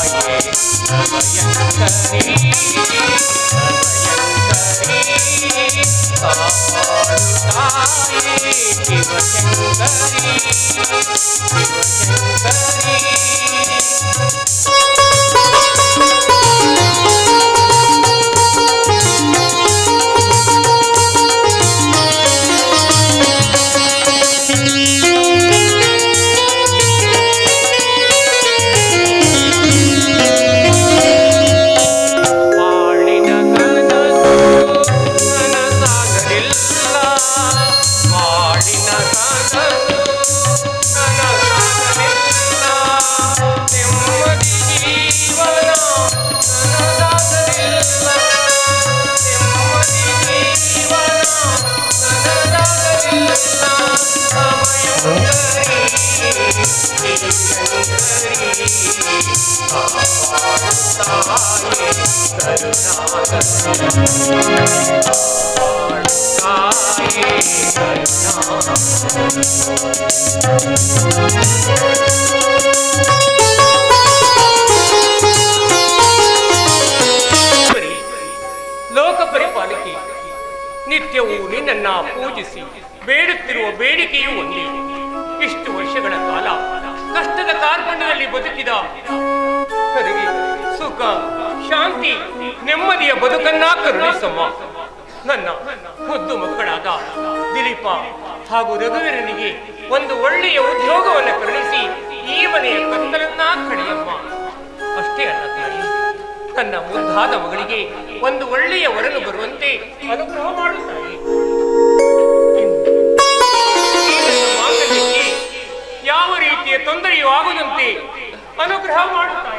శివశంకరి శివశంకరి ನಿತ್ಯವೂ ನಿನ್ನನ್ನ ಪೂಜಿಸಿ ಬೇಡುತ್ತಿರುವ ಬೇಡಿಕೆಯೂ ಒಂದೇ ಇಷ್ಟು ವರ್ಷಗಳ ಕಾಲ ಕಾರ್ಪಣ್ಯದಲ್ಲಿ ಬದುಕಿದ ಸುಖ, ಶಾಂತಿ, ನೆಮ್ಮದಿಯ ಬದುಕನ್ನ ಕರುಣಿಸಮ್ಮ. ನನ್ನ ಮುದ್ದು ಮಕ್ಕಳಾದ ದಿಲೀಪ ಹಾಗೂ ರಘುವೀರನಿಗೆ ಒಂದು ಒಳ್ಳೆಯ ಉದ್ಯೋಗವನ್ನು ಕರುಣಿಸಿ ಈ ಮನೆಯ ಕತ್ತಲನ್ನ ಕಳೆಯಮ್ಮ ಅಷ್ಟೇ ಅಲ್ಲ ತಾಯಿ, ತನ್ನ ಮುದ್ದಾದ ಮಗಳಿಗೆ ಒಂದು ಒಳ್ಳೆಯ ವರನು ಬರುವಂತೆ ಅನುಗ್ರಹ ಮಾಡುತ್ತಾಯಿ ರೀತಿಯ ತೊಂದರೆಯೂ ಆಗದಂತೆ ಅನುಗ್ರಹ ಮಾಡುತ್ತಾಯಿ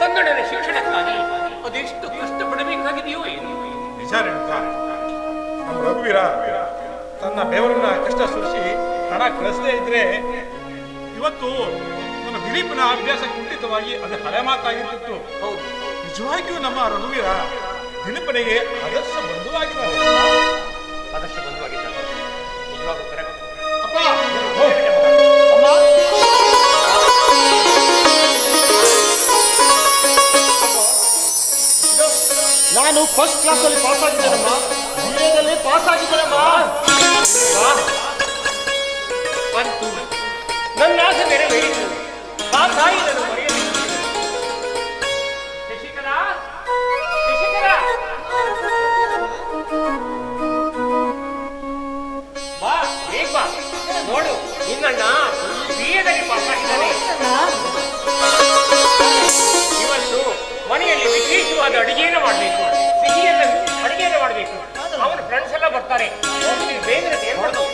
ಕನ್ನಡನ ಶಿಕ್ಷಣಕ್ಕಾಗಿ ಅದೆಷ್ಟು ಕಷ್ಟಪಡಬೇಕಾಗಿದೆಯೋ ಏನು. ನಿಜ ರೇಣುಕ ನಮ್ಮ ರಘುವೀರ ತನ್ನ ಬೆವರನ್ನ ಕಷ್ಟ ಸುರಿಸಿ ಹಣ ಕಳಿಸದೇ ಇದ್ರೆ ಇವತ್ತು ನನ್ನ ದಿಲೀಪನ ಅಭ್ಯಾಸ ಕುಂಠಿತವಾಗಿ ಅದು ಹಳೆ ಮಾತಾಗಿರ್ತಿತ್ತು. ಹೌದು. ನಿಜವಾಗಿಯೂ ನಮ್ಮ ರಘುವೀರ ದಿಲೀಪನಿಗೆ ಆದರ್ಶ ಬಂಧುವಾಗಿದ್ದಾರೆ. ಆದರ್ಶ ಬಂಧುವಾಗಿದ್ದಾರೆ. ನಿಜವಾಗೂ ಫಸ್ಟ್ ಕ್ಲಾಸಲ್ಲಿ ಪಾಸ್ ಆಗಿದ್ದೇನಮ್ಮ ಬಿ ಎದಲ್ಲಿ ಪಾಸ್ ಆಗಿದ್ದೇನಮ್ಮ ಬಂತು. ನನ್ನ ಆಸೆ ನೆರವೇರಿತು. ಆ ತಾಯಿ, ನನ್ನ ಶಶಿಕರ ಶಶಿಕಲಾ? ಬಾ, ಬೇಗ ಬಾ. ನೋಡು, ನಿನ್ನಣ್ಣ ಬಿಎದಲ್ಲಿ ಪಾಸ್ ಆಗಿದ್ದಾನೆ. ಮನೆಯಲ್ಲಿ ವಿಶೇಷವಾದ ಅಡಿಗೆಯನ್ನು ಮಾಡಬೇಕು. ಸಿಹಿಯನ್ನ ಅಡಿಗೆಯನ್ನು ಮಾಡಬೇಕು. ಅವನ ಫ್ರೆಂಡ್ಸ್ ಎಲ್ಲ ಬರ್ತಾರೆ. ಬೇಗ ಏನ್ ಮಾಡೋದು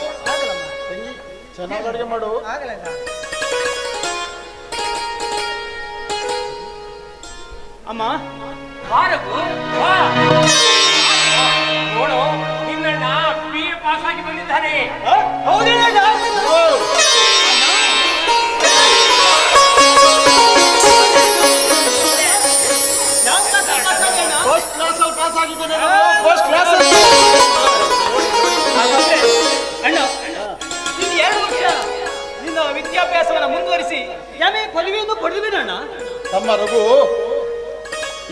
ತಂಗಿ ಚೆನ್ನಾಗಿ ಅಡುಗೆ ಮಾಡು. ಅಮ್ಮ. ಬಾರಗು ಬಾ. ನೋಡು ನಿನ್ನಣ್ಣ ಬಿ ಎ ಪಾಸ್ ಆಗಿ ಬಂದಿದ್ದಾನೆ. ಫಸ್ಟ್ ಆಗಿದ್ದೇನೆ ಫಸ್ಟ್ ಕ್ಲಾಸ್ ಅಣ್ಣ ಇನ್ನು ಎರಡು ವರ್ಷ ನಿನ್ನ ವಿದ್ಯಾಭ್ಯಾಸವನ್ನ ಮುಂದುವರಿಸಿ ಎಂ ಎ ಪದವಿಯನ್ನು ಪಡೆದಿದ್ದೇನಣ್ಣ ತಮ್ಮ ರಘು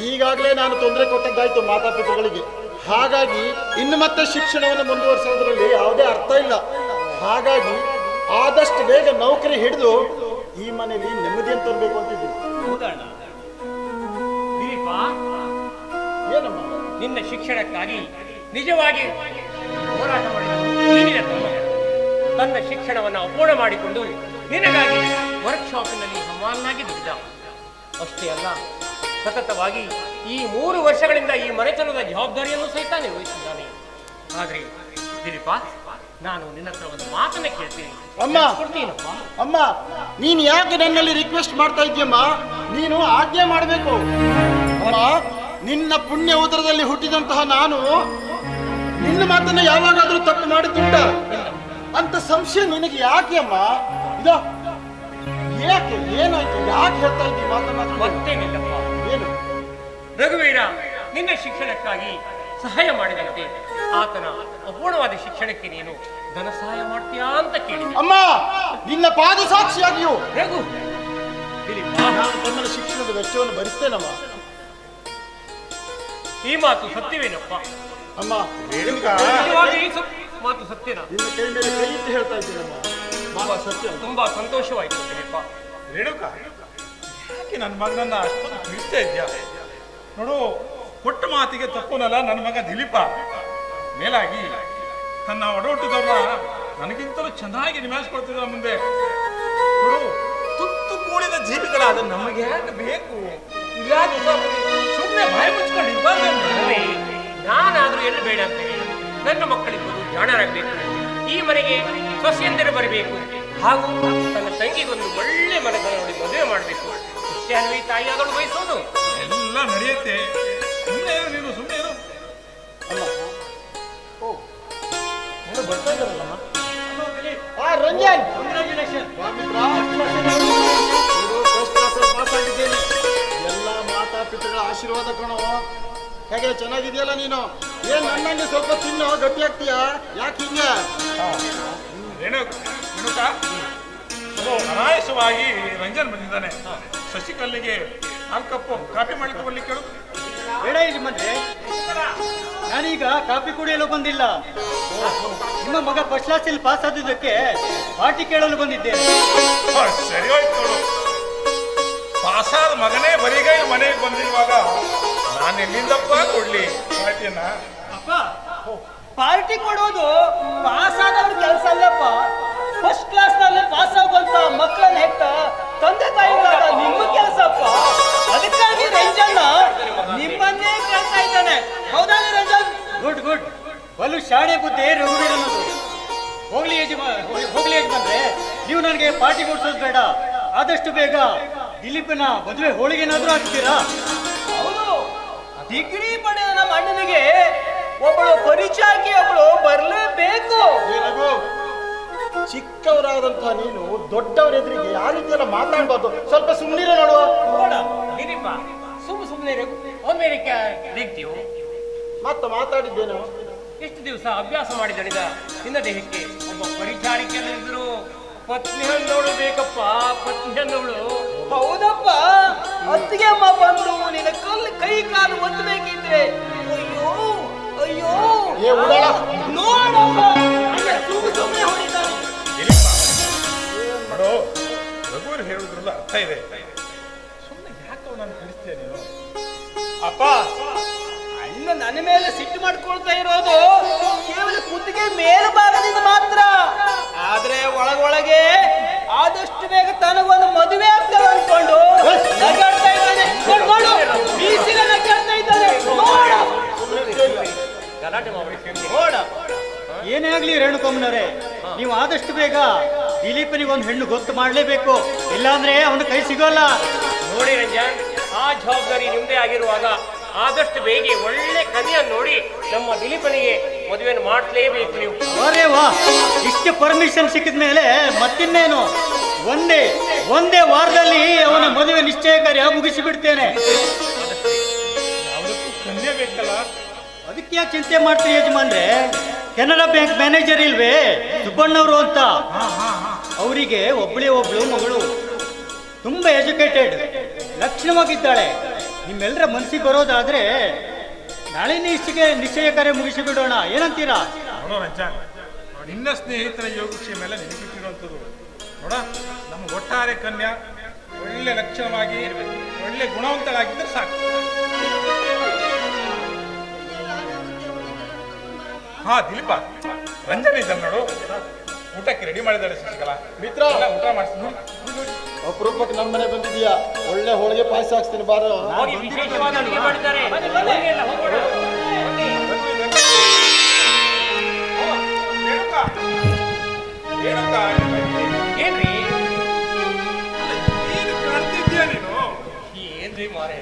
ಈಗಾಗಲೇ ನಾನು ತೊಂದರೆ ಕೊಟ್ಟದ್ದಾಯ್ತು ಮಾತಾಪಿತೃಗಳಿಗೆ. ಹಾಗಾಗಿ ಇನ್ನು ಮತ್ತೆ ಶಿಕ್ಷಣವನ್ನು ಮುಂದುವರಿಸೋದ್ರಲ್ಲಿ ಯಾವುದೇ ಅರ್ಥ ಇಲ್ಲ. ಹಾಗಾಗಿ ಆದಷ್ಟು ಬೇಗ ನೌಕರಿ ಹಿಡಿದು ಈ ಮನೆಯಲ್ಲಿ ನೆಮ್ಮದಿಯನ್ನು ತರಬೇಕು ಅಂತಿದ್ದೀನಿ. ನಿನ್ನ ಶಿಕ್ಷಣಕ್ಕಾಗಿ ನಿಜವಾಗಿ ಹೋರಾಟ ಮಾಡಿದ ತನ್ನ ಶಿಕ್ಷಣವನ್ನು ಅಪೂರ್ಣ ಮಾಡಿಕೊಂಡು ನಿನಗಾಗಿ ವರ್ಕ್ಶಾಪಿನಲ್ಲಿ ಸಮಾನಾಗಿ ದುಡಿದ. ಅಷ್ಟೇ ಅಲ್ಲ ಸತತವಾಗಿ ಈ ಮೂರು ವರ್ಷಗಳಿಂದ ಈ ಮನೆತನದ ಜವಾಬ್ದಾರಿಯನ್ನು ಸಹಿತ ನಿರ್ವಹಿಸಿದ್ದಾನೆ. ಆದ್ರೆ ದಿಲೀಪ ನಾನು ನಿನ್ನ ಹತ್ರ ಒಂದು ಮಾತನ್ನ ಕೇಳ್ತೀನಿ. ಅಮ್ಮ. ಕೊಡ್ತೀನಪ್ಪ ಅಮ್ಮ! ನೀನು ಯಾಕೆ ನನ್ನಲ್ಲಿ ರಿಕ್ವೆಸ್ಟ್ ಮಾಡ್ತಾ ಇದ್ಯಮ್ಮ ನೀನು ಆಜ್ಞೆ ಮಾಡಬೇಕು. ಅಮ್ಮ! ನಿನ್ನ ಪುಣ್ಯ ಉದರದಲ್ಲಿ ಹುಟ್ಟಿದಂತಹ ನಾನು ನಿನ್ನ ಮಾತನ್ನ ಯಾವಾಗಾದ್ರೂ ತಪ್ಪು ಮಾಡಿದ್ದುಂಟ. ಅಂತ ಸಂಶಯ ನಿನಗೆ ಯಾಕೆ ಅಮ್ಮ? ಇದು ಯಾಕೆ ಏನಾಯ್ತು ಯಾಕೆ ಹೇಳ್ತಾ ಇದ್ದೀವಿ ಮಾತನ್ನ? ಮತ್ತೇನಿಲ್ಲಪ್ಪ ಏನು? ರಘುವೀರ ನಿನ್ನ ಶಿಕ್ಷಣಕ್ಕಾಗಿ ಸಹಾಯ ಮಾಡಿದಂತೆ ಆತನ ಅಪೂರ್ಣವಾದ ಶಿಕ್ಷಣಕ್ಕೆ ನೀನು ಧನ ಸಹಾಯ ಮಾಡ್ತೀಯಾ ಅಂತ ಕೇಳಿ ಅಮ್ಮ ನಿನ್ನ ಪಾದ ಸಾಕ್ಷಿಯಾಗಿಯೂ ರಘು ಇಲ್ಲಿ ನಾನು ತನ್ನ ಶಿಕ್ಷಣದ ವೆಚ್ಚವನ್ನು ಭರಿಸ್ತೇನಮ್ಮ? ಈ ಮಾತು ಸತ್ಯವೇನಪ್ಪ? ಅಮ್ಮ ರೇಣುಕಾ ನಿಜವಾಗಿ ಈ ಸತ್- ಮಾತು ಸತ್ಯನಾ? ನಿನ್ನ ಕೈ ಮೇಲೆ ಕೈ ಇಟ್ಟು ಹೇಳ್ತಾ ಬಾಬಾ ಸತ್ಯ. ತುಂಬಾ ಸಂತೋಷವಾಯಿತು ದಿಲೀಪ ರೇಣುಕಾ? ಯಾಕೆ ನನ್ನ ಮಗನನ್ನ ಅಷ್ಟೊಂದು ತಿಳಿಸ್ತಾ ಇದ್ಯಾ? ನೋಡು ಕೊಟ್ಟ ಮಾತಿಗೆ ತಪ್ಪುನಲ್ಲ ನನ್ನ ಮಗ ದಿಲೀಪ. ಮೇಲಾಗಿ ತನ್ನ ಒಡಹುಟ್ಟಿದವ್ರ ನನಗಿಂತಲೂ ಚೆನ್ನಾಗಿ ನಿಭಾಯಿಸ್ಕೊಳ್ತಿದ್ರ ಮುಂದೆ. ನೋಡು ತುತ್ತು ಕೂಡಿದ ಜೀವಿಗಳಾದ ನಮಗೆ ಯಾಕೆ ಬೇಕು? ಸುಮ್ಮನೆ ನಾನಾದ್ರೂ ಬೇಡ ಬೇಡ ಹೇಳಿ ನನ್ನ ಮಕ್ಕಳಿಬ್ಬರು ಜಾಣರಾಗಬೇಕು ಈ ಮನೆಗೆ ಸೊಸೆಯಂದಿರು ಬರಬೇಕು. ಹಾಗೂ ತನ್ನ ತಂಗಿಗೊಂದು ಒಳ್ಳೆ ಮನೆತನ ನೋಡಿ ಮದುವೆ ಮಾಡಬೇಕು. ಇಷ್ಟೇ ತಾಯಿ ತಾಯಿಯಾದಳು ಬಯಸೋದು ಎಲ್ಲ ನಡೆಯುತ್ತೆ. ಸುಮ್ಮನೆ ನೀನು ಸುಮ್ಮನೆ ಅಮ್ಮ. ಓ ಬರ್ತಾ ಇದ್ದಾರಲ್ಲಮ್ಮ ಆ ರಂಜನ್. ಪಾಸ್ ಆಗಿದ್ದೇನೆ ಎಲ್ಲ ಮಾತಾಪಿತೃಗಳ ಆಶೀರ್ವಾದ ಕಣೋ ಹೇಗೆ ಚೆನ್ನಾಗಿದೆಯಲ್ಲ ನೀನು? ಏನ್ ನನ್ನಂಗೆ ಸ್ವಲ್ಪ ತಿನ್ನು ಗಟ್ಟಿ ಆಗ್ತೀಯಾ? ಯಾಕೆ ಹಿಂಗೆ? ರೇಣು ರೇಣುಕಾ ಓ ಅನಾಯಸವಾಗಿ ರಂಜನ್ ಬಂದಿದ್ದಾನೆ. ಶಶಿಕಲ್ಲಿಗೆ ನಾಲ್ಕು ಕಪ್ಪು ಕಾಫಿ ಮಾಡ್ಲಿಕ್ಕೆ ಬರ್ಲಿಕ್ಕೆ ಕೇಳು. ಬೇಡ ಯಜಮಾನ್ರೆ ನಾನೀಗ ಕಾಫಿ ಕುಡಿಯಲು ಬಂದಿಲ್ಲ. ನಿಮ್ಮ ಮಗ ಫಸ್ಟ್ ಕ್ಲಾಸಲ್ಲಿ ಪಾಸ್ ಆದಿದ್ದಕ್ಕೆ ಪಾರ್ಟಿ ಕೇಳಲು ಬಂದಿದ್ದೆ. ಹ, ಸರಿ ಹೋಯ್ತು ನೋಡು. ಪಾಸಾದ ಮಗನೇ ಬರಿಗೈ ಮನೆಗೆ ಬಂದಿರುವಾಗ ನಾನು ಎಲ್ಲಿಂದಪ್ಪ ಕೊಡ್ಲಿ? ಪಾರ್ಟಿನ? ಅಪ್ಪ ಪಾರ್ಟಿ ಕೊಡೋದು ಪಾಸ್ ಆದವ್ರ ಕೆಲಸ ಅಲ್ಲಪ್ಪ. ಫಸ್ಟ್ ಕ್ಲಾಸ್ನಲ್ಲಿ ಪಾಸ್ ಆಗುವಂತ ಮಕ್ಕಳನ್ನ ಹೆತ್ತ ತಂದೆ ತಾಯಿಗಳಾದ ನಿಮ್ಮ ಕೆಲಸಪ್ಪ. ಅದಕ್ಕಾಗಿ ರಂಜನ್ ನಿಮ್ಮನ್ನೇ ಕೇಳ್ತಾ ಇದ್ದಾನೆ. ಹೌದಾ ರಂಜನ್? ಗುಡ್ ಗುಡ್ ಬಲು ಶಾಣೆ ಬುದ್ಧಿ ರಘುವೀರ್ ಹೋಗ್ಲಿ ಯಜಮಾ ಹೋಗ್ಲಿ ಯಜಮಾನ್ರೆ. ನೀವು ನನಗೆ ಪಾರ್ಟಿ ಕೊಡ್ಸೋದು ಬೇಡ. ಆದಷ್ಟು ಬೇಗ ದಿಲೀಪನ ಮದುವೆ ಹೋಳಿಗೆನಾದ್ರೂ ಹಾಕ್ತೀರಾ? ಡಿಗ್ರಿ ಪಡೆದ ನಮ್ಮ ಅಣ್ಣನಿಗೆ ಒಬ್ಬಳು ಪರಿಚಯಕ್ಕೆ ಒಬ್ಬಳು ಬರಲೇಬೇಕು. ಚಿಕ್ಕವರಾದಂತ ಚಿಕ್ಕವರಾದಂತಹ ನೀನು ದೊಡ್ಡವರ ಎದುರಿಗೆ ಯಾವ ರೀತಿ ಎಲ್ಲ ಮಾತಾಡ್ಬಾರ್ದು? ಸ್ವಲ್ಪ ಸುಮ್ಮನೆ ನೋಡುವ. ನೋಡ ಸುಮ್ಮ ಸುಮ್ಮನೆ ಅಮೇರಿಕ ಮತ್ತೆ ಮಾತಾಡಿದ್ದೇನು? ಇಷ್ಟು ದಿವಸ ಅಭ್ಯಾಸ ಮಾಡಿ ನಡೆದ ನಿನ್ನ ದೇಹಕ್ಕೆ ಒಬ್ಬ ಪರಿಚಾರಿಕೆಯಲ್ಲಿದ್ದರು ಪತ್ನಿ ಹಣ್ಣವಳು ಬೇಕಪ್ಪ ಪತ್ನಿ ಹಣ್ಣವಳು ಹೌದಪ್ಪ. ಅತ್ತಿಗೆ ಅಮ್ಮ ಬಂದು ನಿನ್ನ ಕಲ್ಲು ಕೈ ಕಾಲು ಒತ್ತಬೇಕಿದ್ರೆ ಅಯ್ಯೋ ಅಯ್ಯೋ. ನೋಡಪ್ಪ ರಘುವರ್ ಹೇಳುದ್ರಲ್ಲ ಅರ್ಥ ಇದೆ. ಸುಮ್ಮನೆ ಯಾಕೋ ನಾನು ಕಳಿಸ್ತೇನೆ ನೀನು? ಅಪ್ಪ ಅಣ್ಣ ನನ್ನ ಮೇಲೆ ಸಿಟ್ಟು ಮಾಡ್ಕೊಳ್ತಾ ಇರೋದು ಕೇವಲ ಕುತ್ತಿಗೆ ಮೇಲ್ಭಾಗದಿಂದ ಮಾತ್ರ. ಆದ್ರೆ ಒಳಗೊಳಗೆ ಆದಷ್ಟು ಬೇಗ ತನಗೊಂದು ಮದುವೆ ಆಗ್ತದೆ ಅನ್ಕೊಂಡು ನಗಾಡ್ತಾ ಇದ್ದಾನೆ. ನೋಡು, ನೋಡು ಬೀಸಿಗೆ ನಗಾಡ್ತಾ ಇದ್ದಾನೆ. ನೋಡು. ಗಲಾಟೆ ಮಾಡಬೇಕು ನೋಡ. ಏನೇ ಆಗ್ಲಿ ರೇಣುಕಮ್ಮನವರೇ ನೀವು ಆದಷ್ಟು ಬೇಗ ದಿಲೀಪನಿಗೆ ಒಂದು ಹೆಣ್ಣು ಗೊತ್ತು ಮಾಡಲೇಬೇಕು. ಇಲ್ಲಾಂದ್ರೆ ಅವನ ಕೈ ಸಿಗೋಲ್ಲ. ನೋಡಿ ರಂಜನ್ ಆ ಜವಾಬ್ದಾರಿ ನಿಮ್ದೇ ಆಗಿರುವಾಗ ಆದಷ್ಟು ಬೇಗ ಒಳ್ಳೆ ಕಥೆಯನ್ನು ನೋಡಿ ನಮ್ಮ ದಿಲೀಪನಿಗೆ ಮದುವೆಯನ್ನು ಮಾಡಲೇಬೇಕು ನೀವು. ಅರೇ ವಾ ಇಷ್ಟು ಪರ್ಮಿಷನ್ ಸಿಕ್ಕಿದ ಮೇಲೆ ಮತ್ತಿನ್ನೇನು? ಒಂದೇ ಒಂದೇ ವಾರದಲ್ಲಿ ಅವನ ಮದುವೆ ನಿಶ್ಚಯ ಕಾರ್ಯ ಮುಗಿಸಿ ಬಿಡ್ತೇನೆ ಯಾವುದಕ್ಕೂ ಕನ್ಯೆ ಬೇಕಲ್ಲ? ಅದಕ್ಕೆ ಯಾಕೆ ಚಿಂತೆ ಮಾಡ್ತೀವಿ ಯಜಮಾನ್ರೆ? ಕೆನರಾ ಬ್ಯಾಂಕ್ ಮ್ಯಾನೇಜರ್ ಇಲ್ವೇ? ಸುಬ್ಬಣ್ಣವರು ಅಂತ. ಹಾ ಹಾ ಹಾ. ಅವರಿಗೆ ಒಬ್ಬಳೇ ಒಬ್ಳು ಮಗಳು. ತುಂಬಾ ಎಜುಕೇಟೆಡ್ ಲಕ್ಷಣವಾಗಿದ್ದಾಳೆ. ನಿಮ್ಮೆಲ್ಲರ ಮನಸ್ಸಿಗೆ ಬರೋದಾದ್ರೆ ನಾಳೆನೇ ಇಷ್ಟಿಗೆ ನಿಶ್ಚಯ ಕರೆ ಮುಗಿಸಿ ಬಿಡೋಣ ಏನಂತೀರಾ? ನೋಡೋ ನಿನ್ನ ಸ್ನೇಹಿತರ ಯೋಗಕ್ಷೇಮ ಮೇಲೆ ನೆನಪಿಟ್ಟಿರುವಂಥದ್ದು. ನೋಡ ನಮ್ಮ ಒಟ್ಟಾರೆ ಕನ್ಯಾ ಒಳ್ಳೆ ಲಕ್ಷಣವಾಗಿ ಒಳ್ಳೆ ಗುಣವಂತಳಾಗಿದ್ದರೆ ಸಾಕು. ಹಾ ದಿಲೀಪ ರಂಜನ್ ಇದ್ದಾನೆ ನೋಡು. ಊಟಕ್ಕೆ ರೆಡಿ ಮಾಡಿದ್ದಾಳೆ ಶಶಿಕಲಾ ಮಿತ್ರ. ಊಟ ಮಾಡಿಸಿ ನೋಡಿ ನೋಡಿ, ನೋಡಿ. ಅಪರೂಪಕ್ಕೆ ನಮ್ಮ ಮನೆ ಬಂದಿದ್ಯಾ? ಒಳ್ಳೆ ಹೋಳಿಗೆ ಪಾಯಸ ಹಾಕ್ಸ್ತೀನಿ ಬಾರೋ. ಹೋಗಿ ವಿಶೇಷವಾದ ಅಡುಗೆ ಏನ್ರಿ? ಏನು ಕಾಡ್ತಿದ್ಯಾ ನೀನು? ಏನ್ರಿ ಮಾರೇ?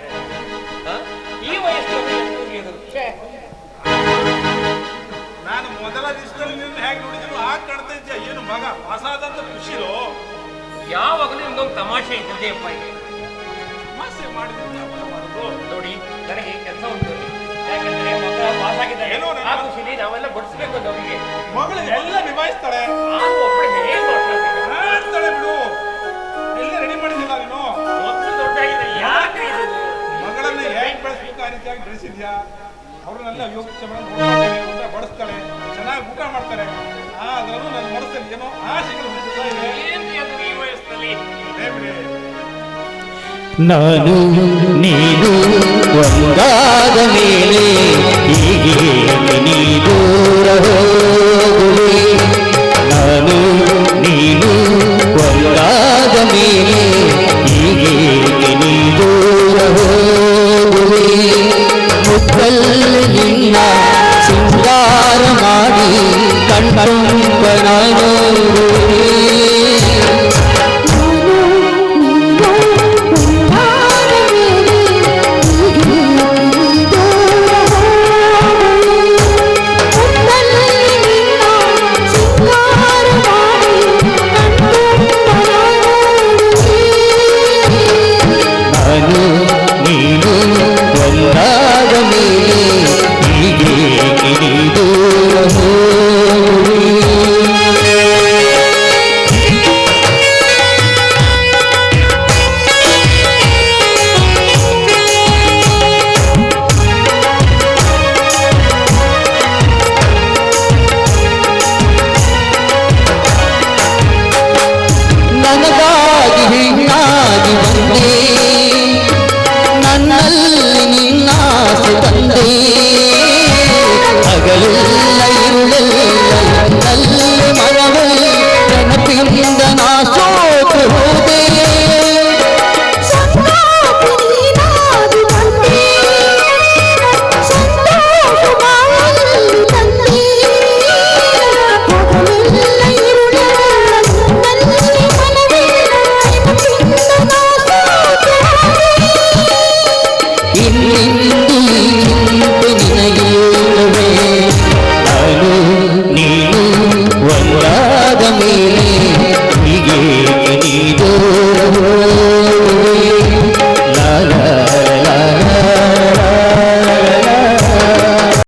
ಹ? ಈ ನಾನು ಮೊದಲ ದಿವಸದಲ್ಲಿ ನಿನ್ನ ಹೇಗೆ ನೋಡಿದ್ರು ಆ ಕಾಣ್ತಾ ಇದ್ದೀಯ ಏನು ಮಗ ಹೊಸಾದಂತ ಖುಷಿಲೋ ಯಾವಾಗಲೂ ಒಂದು ತಮಾಷೆ ಇದ್ದೇ ಅಪ್ಪ ಇದೆ. ಸಮಸ್ಯೆ ಮಾಡಿದ್ರೆ ಮಾಡೋದು ನೋಡಿ ನನಗೆ ಕೆಲಸ ಉಂಟು. ಯಾಕಂದ್ರೆ ಮಕ್ಕಳ ಪಾಸ್ ಆಗಿದ್ದಾರೆ ಆ ಖುಷಿಲಿ ನಾವೆಲ್ಲ ಬಡಿಸ್ಬೇಕು ಅಂತ ಅವರಿಗೆ. ಮಗಳು ಎಲ್ಲ ನಿಭಾಯಿಸ್ತಾಳೆ. ಮಾಡ್ತಾಳೆ ಬಿಡು. ಎಲ್ಲ ರೆಡಿ ಮಾಡಿದಿಲ್ಲ ನೀನು? ಮೊದಲು ದೊಡ್ಡಾಗಿದೆ ಯಾಕೆ ಇದು? ಮಗಳನ್ನ ಹೇಗೆ ಬೆಳೆಸ್ಬೇಕು ಆ ರೀತಿಯಾಗಿ ಬೆಳೆಸಿದ್ಯಾ ಅವ್ರನ್ನೆಲ್ಲ ಯೋಚಿಸಿ ಬಡಿಸ್ತಾಳೆ ಚೆನ್ನಾಗಿ ಊಟ ಮಾಡ್ತಾರೆ. ಆದ್ರೂ ನಾನು ನನ್ನ ಮನಸ್ಸಲ್ಲಿ ಏನೋ ಆಸೆಗಳು ನಾನು ನೀನು ಒಂದಾದ ಮೇಲೆ ಹೀಗೆ ನೀ ದೂರ ಹೋಗುವೆ ನಾನು ನೀನು ಒಂದಾದ ಮೇಲೆ ಹೀಗೆ ನೀ ದೂರ ಹೋಗುವೆ ಮುತ್ತಲ್ಲಿ ನಿನ್ನ ಸಿಂಗಾರ ಮಾಡಿ ಕಣ್ಕಂಪನ ನೋಡುವೆ ನಾನು